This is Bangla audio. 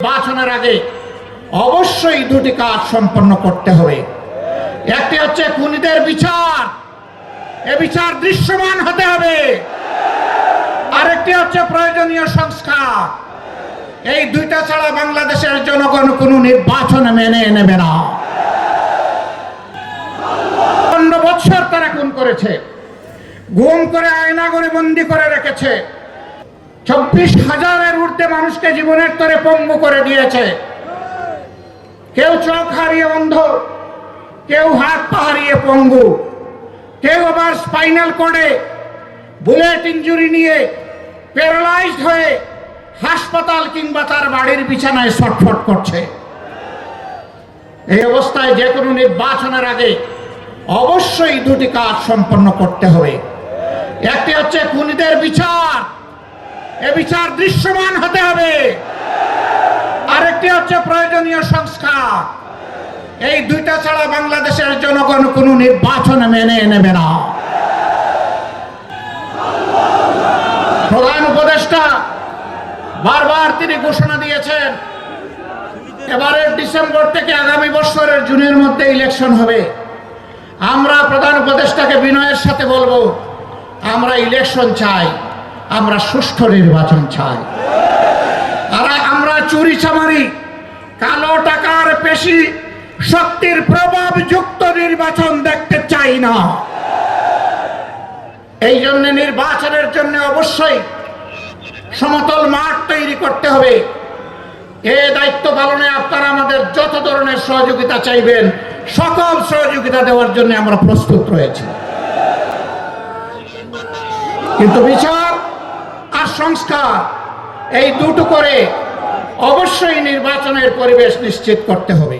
নির্বাচনের আগে অবশ্যই দুটি কাজ সম্পন্ন করতে হবে। একটি হচ্ছে খুনিদের বিচার। এ বিচার দৃশ্যমান হতে হবে। আরেকটি হচ্ছে প্রয়োজনীয় সংস্কার। এই দুইটা ছাড়া বাংলাদেশের জনগণ কোনো নির্বাচন মেনে নেবে না। পনেরো বছর তারা খুন করেছে। গুম করে আয়না করে বন্দি করে রেখেছে। চব্বিশ হাজারের ঊর্ধ্বে মানুষকে জীবনের তরে পঙ্গু করে দিয়েছে। কেউ চোখ হারিয়ে অন্ধ, কেউ হাত পা হারিয়ে পঙ্গু, কেউ আবার স্পাইনাল কোডে বুলেট ইঞ্জুরি নিয়ে প্যারালাইজড হয়ে হাসপাতাল কিংবা তার বাড়ির বিছানায় ছটফট করছে। এই অবস্থায় যে কোনো নির্বাচনের আগে অবশ্যই দুটি কাজ সম্পন্ন করতে হবে। একটি হচ্ছে খুনিদের বিচার। এ বিচার দৃশ্যমান হতে হবে। আরেকটি হচ্ছে প্রয়োজনীয় সংস্কার। এই দুইটা ছাড়া বাংলাদেশের জনগণ কোনো নির্বাচন মেনে নেবে না। প্রধান উপদেষ্টা বারবার তিনি ঘোষণা দিয়েছেন, এবারের ডিসেম্বর থেকে আগামী বছরের জুনের মধ্যে ইলেকশন হবে। আমরা প্রধান উপদেষ্টাকে বিনয়ের সাথে বলব, আমরা ইলেকশন চাই। আমরা সুষ্ঠু নির্বাচন চাই। আর আমরা চুরি চামারি, কালো টাকার পেশি, শক্তির প্রভাব যুক্ত নির্বাচন দেখতে চাই না। এই জন্য নির্বাচনের জন্য অবশ্যই সমতল মাঠ তৈরি করতে হবে। এ দায়িত্ব পালনে আপনারা আমাদের যত ধরনের সহযোগিতা চাইবেন, সকল সহযোগিতা দেওয়ার জন্য আমরা প্রস্তুত রয়েছি। কিন্তু বিচার সংস্কার এই দুটো করে অবশ্যই নির্বাচনের পরিবেশ নিশ্চিত করতে হবে।